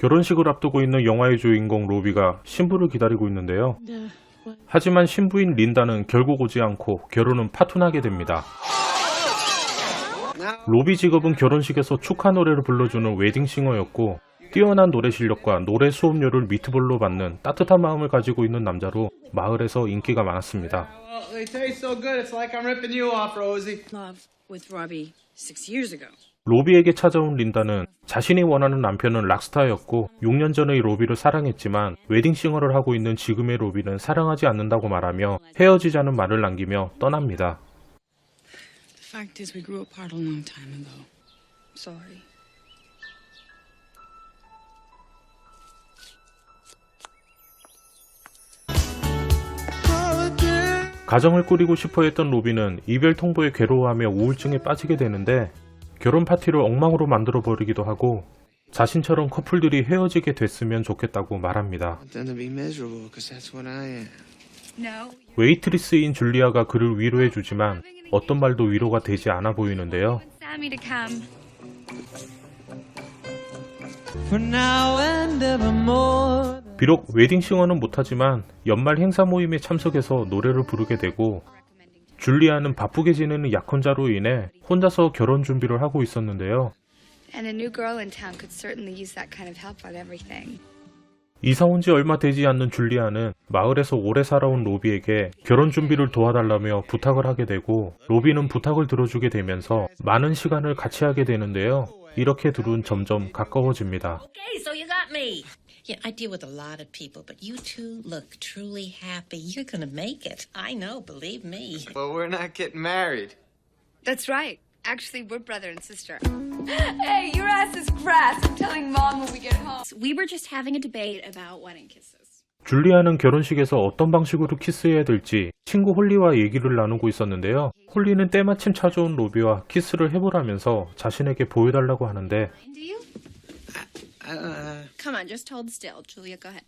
결혼식을 앞두고 있는 영화의 주인공 로비가 신부를 기다리고 있는데요. 하지만 신부인 린다는 결국 오지 않고 결혼은 파토나게 됩니다. 로비 직업은 결혼식에서 축하 노래를 불러주는 웨딩싱어였고 뛰어난 노래 실력과 노래 수업료를 미트볼로 받는 따뜻한 마음을 가지고 있는 남자로 마을에서 인기가 많았습니다. Well, they taste so good, it's like I'm ripping you off, Rosie. love with Robbie six years ago. 로비에게 찾아온 린다는 자신이 원하는 남편은 락스타였고 6년 전의 로비를 사랑했지만 웨딩싱어를 하고 있는 지금의 로비는 사랑하지 않는다고 말하며 헤어지자는 말을 남기며 떠납니다. The fact is, we grew apart a long time ago. Sorry. 가정을 꾸리고 싶어 했던 로비는 이별 통보에 괴로워하며 우울증에 빠지게 되는데 결혼 파티를 엉망으로 만들어 버리기도 하고 자신처럼 커플들이 헤어지게 됐으면 좋겠다고 말합니다. 웨이트리스인 줄리아가 그를 위로해 주지만 어떤 말도 위로가 되지 않아 보이는데요. 비록 웨딩싱어는 못하지만 연말 행사 모임에 참석해서 노래를 부르게 되고 줄리아는 바쁘게 지내는 약혼자로 인해 혼자서 결혼 준비를 하고 있었는데요. And a new girl in town could certainly use that kind of help on everything. 이사 온 지 얼마 되지 않는 줄리아는 마을에서 오래 살아온 로비에게 결혼 준비를 도와달라며 부탁을 하게 되고 로비는 부탁을 들어주게 되면서 많은 시간을 같이 하게 되는데요. 이렇게 둘은 점점 가까워집니다. Okay, so you. Yeah, I deal with a lot of people, but you two look truly happy. You're gonna make it. I know, believe me. But we're not getting married. That's right. Actually, we're brother and sister. hey, your ass is crass. I'm telling mom when we get home. We were just having a debate about wedding kisses. 줄리아는 결혼식에서 어떤 방식으로 키스해야 될지 친구 홀리와 얘기를 나누고 있었는데요. 홀리는 때마침 찾아온 로비와 키스를 해보라면서 자신에게 보여달라고 하는데? Uh, Come on, just hold still. Julia, go ahead.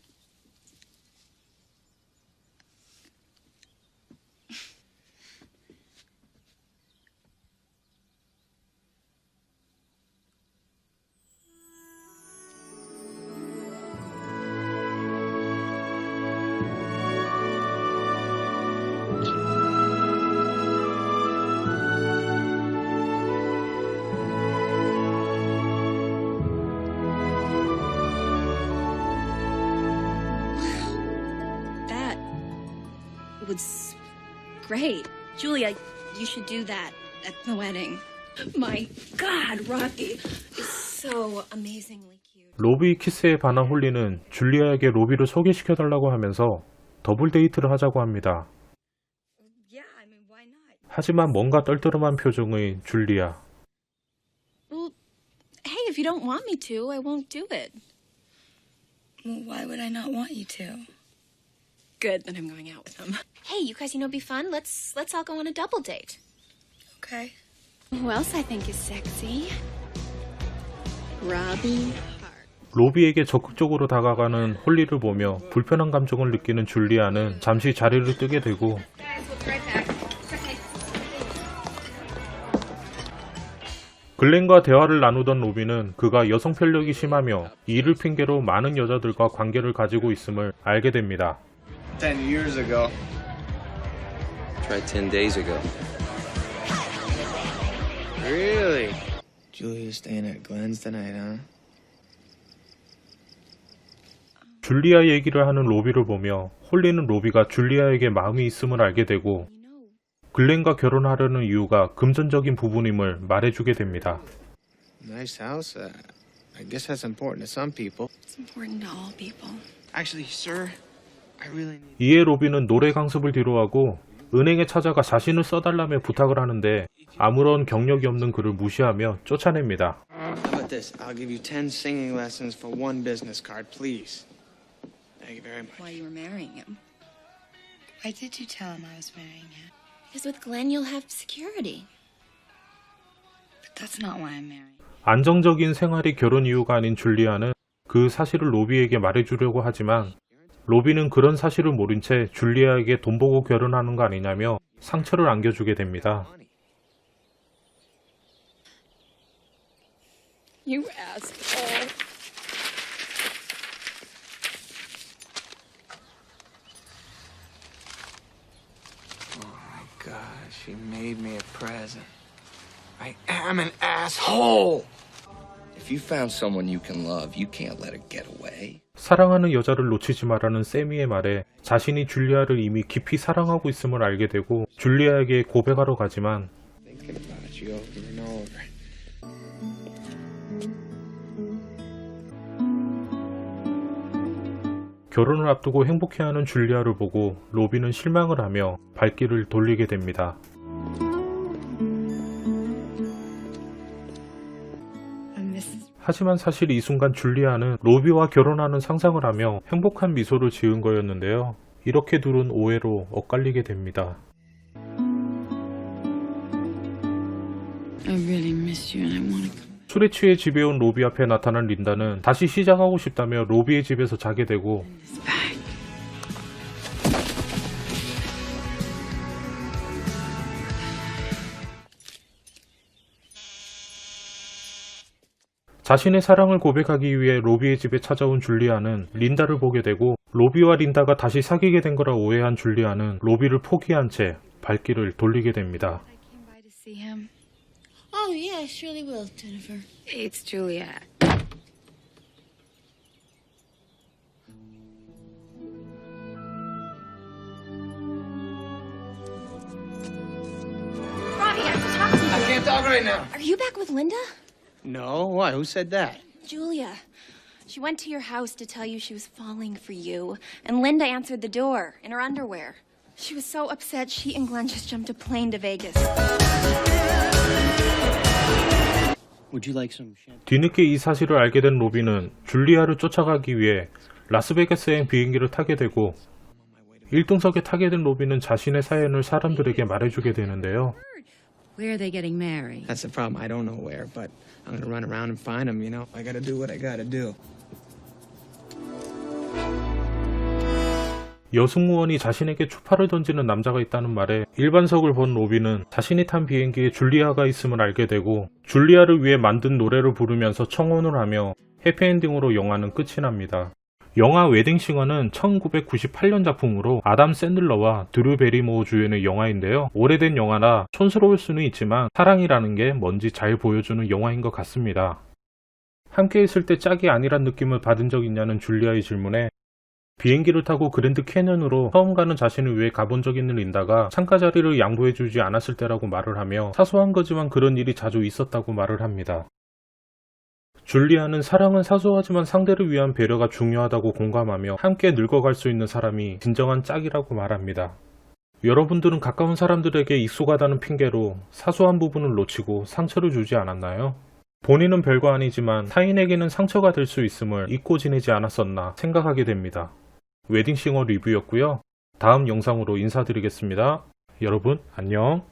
Was great. Julia, you should do that at the wedding. My God, Rocky is so amazingly cute. 로비 키스에 반한 홀리는 줄리아에게 로비를 소개시켜 달라고 하면서 더블 데이트를 하자고 합니다. Yeah, I mean, why not? 하지만 뭔가 떨떠름한 표정의 줄리아. Well, hey, if you don't want me to, I won't do it. Well, why would I not want you to? Good, then I'm going out with him. Hey, you guys, you know, it'd be fun. Let's let's all go on a double date. Okay. Who else I think is sexy? Robbie 로비에게 적극적으로 다가가는 홀리를 보며 불편한 감정을 느끼는 줄리아는 잠시 자리를 뜨게 되고. 글렌과 대화를 나누던 로비는 그가 여성 편력이 심하며 이를 핑계로 많은 여자들과 관계를 가지고 있음을 알게 됩니다. Ten years ago. Try 10 days ago. Really? Julia's staying at Glenn's tonight, huh? 줄리아 얘기를 하는 로비를 보며 홀리는 로비가 줄리아에게 마음이 있음을 알게 되고 글렌과 결혼하려는 이유가 금전적인 부분임을 말해주게 됩니다. Nice house. Uh, I guess that's important to some people. It's important to all people. Actually, sir. 이에 로비는 노래 강습을 뒤로하고 은행에 찾아가 자신을 써달라며 부탁을 하는데 아무런 경력이 없는 그를 무시하며 쫓아냅니다. How about this? I'll give you ten singing lessons for one business card, please. Thank you very much. Why you were marrying him? Why did you tell him I was marrying him? Because with Glenn, you'll have security. But that's not why I'm marrying. 안정적인 생활이 결혼 이유가 아닌 줄리아는 그 사실을 로비에게 말해주려고 하지만 로비는 그런 사실을 모른 채 줄리아에게 돈 보고 결혼하는 거 아니냐며 상처를 안겨주게 됩니다. You asshole. Oh my God, she made me a present. I am an asshole. You found someone you can love, you can't let her get away. 사랑하는 여자를 놓치지 마라는 세미의 말에 자신이 줄리아를 이미 깊이 사랑하고 있음을 알게 되고 줄리아에게 고백하러 가지만. 결혼을 앞두고 행복해하는 줄리아를 보고 로비는 실망을 하며 발길을 돌리게 됩니다. 하지만 사실 이 순간 줄리아는 로비와 결혼하는 상상을 하며 행복한 미소를 지은 거였는데요. 이렇게 둘은 오해로 엇갈리게 됩니다. I really miss you and I want to come. 술에 취해 집에 온 로비 앞에 나타난 린다는 다시 시작하고 싶다며 로비의 집에서 자게 되고 자신의 사랑을 고백하기 위해 로비의 집에 찾아온 줄리아는 린다를 보게 되고 로비와 린다가 다시 사귀게 된 거라 오해한 줄리아는 로비를 포기한 채 발길을 돌리게 됩니다. I came by to see him. Oh, yeah, I surely will, Jennifer. It's Juliet. Robbie, I have to talk to you. I can't talk right now. Are you back with Linda? No, why? Who said that? Julia. She went to your house to tell you she was falling for you, and Linda answered the door in her underwear. She was so upset, she and Glenn just jumped a plane to Vegas. Would you like some? 뒤늦게 이 사실을 알게 된 로비는 줄리아를 쫓아가기 위해 라스베가스행 비행기를 타게 되고 1등석에 타게 된 로비는 자신의 사연을 사람들에게 말해주게 되는데요. Where are they getting married? That's the problem. I don't know where, but I'm gonna run around and find him. You know, I gotta do what I gotta do. 여승무원이 자신에게 추파를 던지는 남자가 있다는 말에 일반석을 본 로비는 자신이 탄 비행기에 줄리아가 있음을 알게 되고 줄리아를 위해 만든 노래를 부르면서 청혼을 하며 해피엔딩으로 영화는 끝이 납니다. 영화 웨딩 싱어는 1998년 작품으로 아담 샌들러와 드루 베리모어 주연의 영화인데요. 오래된 영화라 촌스러울 수는 있지만 사랑이라는 게 뭔지 잘 보여주는 영화인 것 같습니다. 함께 있을 때 짝이 아니란 느낌을 받은 적 있냐는 줄리아의 질문에 비행기를 타고 그랜드 캐년으로 처음 가는 자신을 위해 가본 적 있는 린다가 창가 자리를 양보해주지 않았을 때라고 말을 하며 사소한 거지만 그런 일이 자주 있었다고 말을 합니다. 줄리아는 사랑은 사소하지만 상대를 위한 배려가 중요하다고 공감하며 함께 늙어갈 수 있는 사람이 진정한 짝이라고 말합니다. 여러분들은 가까운 사람들에게 익숙하다는 핑계로 사소한 부분을 놓치고 상처를 주지 않았나요? 본인은 별거 아니지만 타인에게는 상처가 될 수 있음을 잊고 지내지 않았었나 생각하게 됩니다. 웨딩싱어 리뷰였고요. 다음 영상으로 인사드리겠습니다. 여러분 안녕.